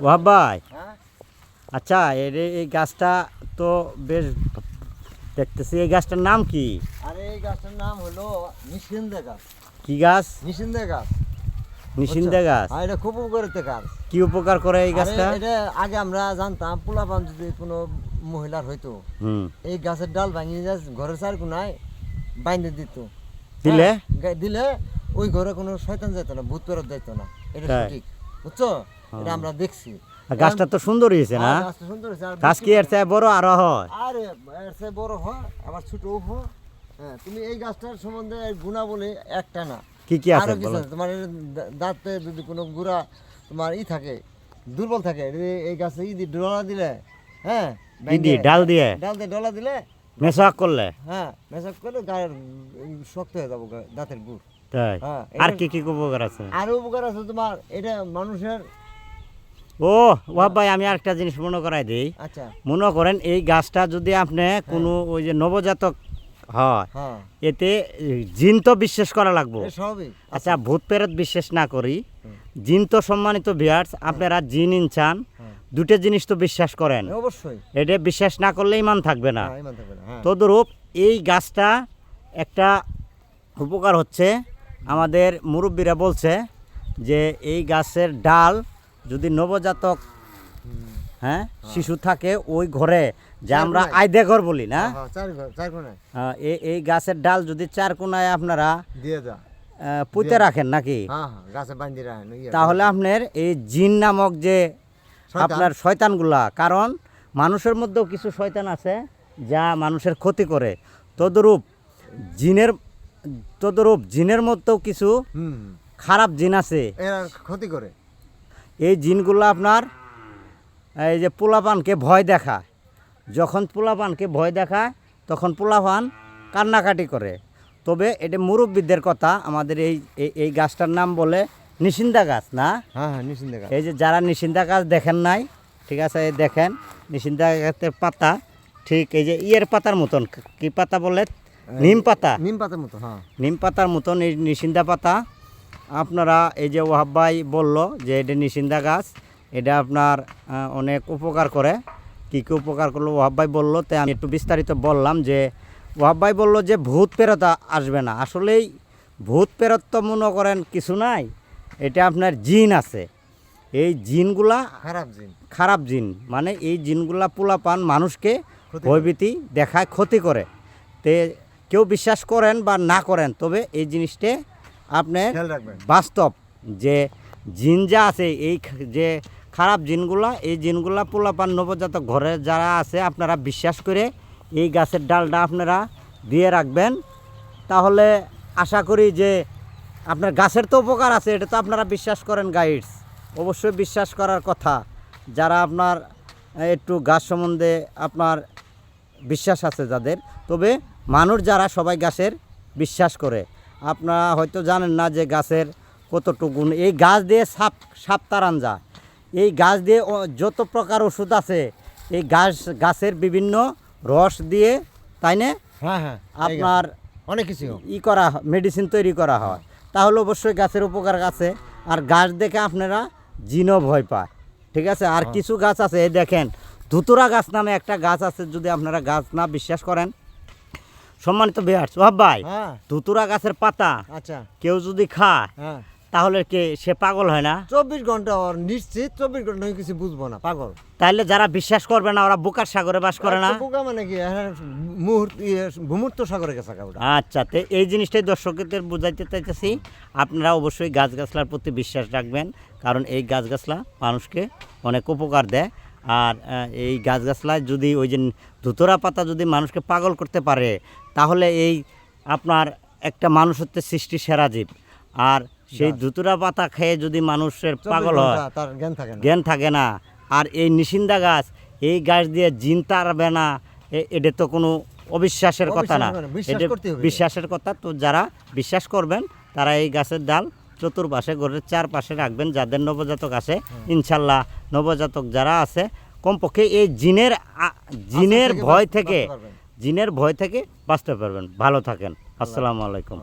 ওয়াহাব ভাই। হ্যাঁ? আচ্ছা এর এই- গাছটা তো বেশ দেখতেছি এই গাছটার নাম কি? আর এই গাছটার নাম হলো নিশিন্দে গাছ। কি গাছ? নিশিন্দে গাছ। নিশিন্দা গাছ। এটা খুব উপকারিত গাছ। কি উপকার করে এই গাছটা? এটা আগে আমরা জানতাম পোলাপান যদি কোনো মহিলার হইতো এই গাছের ডাল ভাঙিয়ে যা ঘরের চার কোনায় বাইন্ধে দিত। দিলে? হ্যাঁ, দিলে ওই ঘরে কোনো শয়তান যেত না ভূত পেরত যেত না। এটা? সঠিক। বুঝছ? এটা আমরা দেখছি। গাছটা তো সুন্দর হয়েছে। না গাছ কি এর চেয়ে বড় আরও হয়? আরে এর চেয়ে বড় হয় আবার ছোটও হয়। হ্যাঁ তুমি এই গাছটার সম্বন্ধে গুণা বলে একটা না। কি কি আছে তোমার দাঁতে যদি কোনো গুড়া তোমার ই থাকে দুর্বল থাকে এই- গাছে ই দিয়ে ডলা দিলে হ্যাঁ দিয়ে ডাল দিয়ে? ডাল দিয়ে ডলা দিলে মেশাক করলে? হ্যাঁ মেসাজ করলে গায়ের শক্ত হয়ে যাব দাঁতের গুড়। তাই? হ্যাঁ, আর কি কি উপকার আছে? আরও উপকার আছে তোমার এটা মানুষের ও ওয়াহাব ভাই আমি আরেকটা জিনিস মনে করাই দিই। আচ্ছা। মনে করেন এই গাছটা যদি আপনি কোনো ওই যে নবজাতক হয় হ্যাঁ। এতে জিন তো বিশ্বাস করা লাগবো। আচ্ছা ভূত প্রেরত বিশ্বাস না করি। জিন তো সম্মানিত বিয়ার্স আপনারা জিন ইনসান হ্যাঁ। দুটো জিনিস তো বিশ্বাস করেন। অবশ্যই। এটা বিশ্বাস না করলে ইমান থাকবে না। হ্যাঁ, হ্যাঁ। তদরূপ এই গাছটা একটা উপকার হচ্ছে। আমাদের মুরব্বীরা বলছে যে এই গাছের ডাল যদি নবজাতক হ্যাঁ শিশু থাকে ওই ঘরে যে আমরা। আয়দে ঘর বলি না? হ্যাঁ, আহ, এই গাছের ডাল যদি চার কোনায় আপনারা পুঁতে রাখেন নাকি? হ্যাঁ হ্যাঁ ইয়ে তাহলে আপনার এই জিন নামক যে। আপনার শয়তানগুলা কারণ মানুষের মধ্যেও কিছু শয়তান আছে যা মানুষের ক্ষতি করে। তদরূপ জিনের তদরূপ জিনের মতো কিছু খারাপ জিন আছে। এরা ক্ষতি করে। এই জিনগুলো আপনার এই যে পোলাপানকে ভয় দেখায়। যখন পোলাপানকে ভয় দেখায় তখন পোলাপান কান্নাকাটি করে। তবে এটা মুরব্বীদের কথা আমাদের এই এই- এই গাছটার নাম বলে নিশিন্দা গাছ না? হ্যাঁ হ্যাঁ গাছ। এই যে যারা নিশিন্দা গাছ দেখেন নাই ঠিক আছে দেখেন নিশিন্দা গাছের পাতা ঠিক এই যে ইয়ের পাতার মতন কি পাতা বলে? নিম পাতা? নিম পাতার মতো হ্যাঁ। নিম পাতার মতন এই নিশিন্দা পাতা। আপনারা এই যে ওয়াহাব্বাই বলল যে এটা নিশিন্দা গাছ এটা আপনার অনেক উপকার করে। কী কী উপকার করল ওয়াহাব্বাই বলল তাই আমি একটু বিস্তারিত বললাম যে ওয়াহাব্বাই বলল যে ভূত পেরত আসবে না। আসলেই ভূত পেরত তো মনে করেন কিছু নাই এটা আপনার জিন আছে। এই জিনগুলা খারাপ জিন। খারাপ জিন। মানে এই জিনগুলা পোলাপান মানুষকে ক্ষতি করে। ভয়ভীতি দেখায় ক্ষতি করে। তে কেউ বিশ্বাস করেন বা না করেন তবে এই জিনিসটা আপনি বাস্তব যে জিন যা আছে এই যে খারাপ জিনগুলা এই জিনগুলা পোলাপান নবজাতক ঘরে যারা আছে আপনারা বিশ্বাস করে এই গাছের ডালটা আপনারা দিয়ে রাখবেন। তাহলে আশা করি যে আপনার গাছের তো উপকার আছে এটা তো আপনারা বিশ্বাস করেন গাইডস অবশ্যই বিশ্বাস করার কথা। যারা আপনার একটু গাছ সম্বন্ধে আপনার বিশ্বাস আছে যাদের তবে মানুষ যারা সবাই গাছের বিশ্বাস করে আপনারা হয়তো জানেন না যে গাছের কতটুকু এই গাছ দিয়ে সাপ সাপ যায়। এই গাছ দিয়ে যত প্রকার ওষুধ আছে এই গাছ গাছের বিভিন্ন রস দিয়ে তাই না? হ্যাঁ হ্যাঁ আপনার অনেক কিছু। ই করা মেডিসিন তৈরি করা হয়। তাহলে অবশ্যই গাছের উপকার আছে। আর গাছ দেখে আপনারা জিনও ভয় পায়। ঠিক আছে? আর কিছু গাছ আছে এই দেখেন ধুতুরা গাছ নামে একটা গাছ আছে যদি আপনারা গাছ না বিশ্বাস করেন। সম্মানিত বিহার সোহাব ভাই হ্যাঁ। ধুতুরা গাছের পাতা আচ্ছা। কেউ যদি খায় হ্যাঁ। তাহলে কে সে পাগল হয় না? চব্বিশ ঘণ্টা ওর নিশ্চিত চব্বিশ ঘণ্টা আমি কিছু বুঝব না পাগল। তাহলে যারা বিশ্বাস করবে না ওরা বুকার সাগরে বাস করে না? আচ্ছা, বোকা মানে কি? হ্যাঁ, মুহূর্ত ইয়ে, ভূমূর্ত সাগরে গেছে আচ্ছা তো এই জিনিসটাই দর্শকদের বুঝাইতে চাইতেছি। আপনারা অবশ্যই গাছগাছলার প্রতি বিশ্বাস রাখবেন কারণ এই গাছগাছলা মানুষকে অনেক উপকার দেয়। আর এই গাছগাছলায় যদি ওই যে ধুতরা পাতা যদি মানুষকে পাগল করতে পারে তাহলে এই আপনার একটা মানুষ হচ্ছে সৃষ্টি সেরা জীব। আর সেই ধুতুরা পাতা খেয়ে যদি মানুষের পাগল হয় তার জ্ঞান থাকে না। জ্ঞান থাকে না। আর এই নিশিন্দা গাছ এই গাছ দিয়ে জিন তাড়বে না এ- এটা তো কোনো অবিশ্বাসের কথা না। অবিশ্বাসের কথা না, বিশ্বাস এটা বিশ্বাসের কথা। তো যারা বিশ্বাস করবেন তারা এই গাছের ডাল চতুর্পাশে ঘরের চারপাশে রাখবেন যাদের নবজাতক আছে। ইনশাল্লাহ নবজাতক যারা আছে কমপক্ষে এই জিনের জিনের ভয় থেকে জিনের ভয় থেকে বাঁচতে পারবেন ভালো থাকেন আসসালামু আলাইকুম।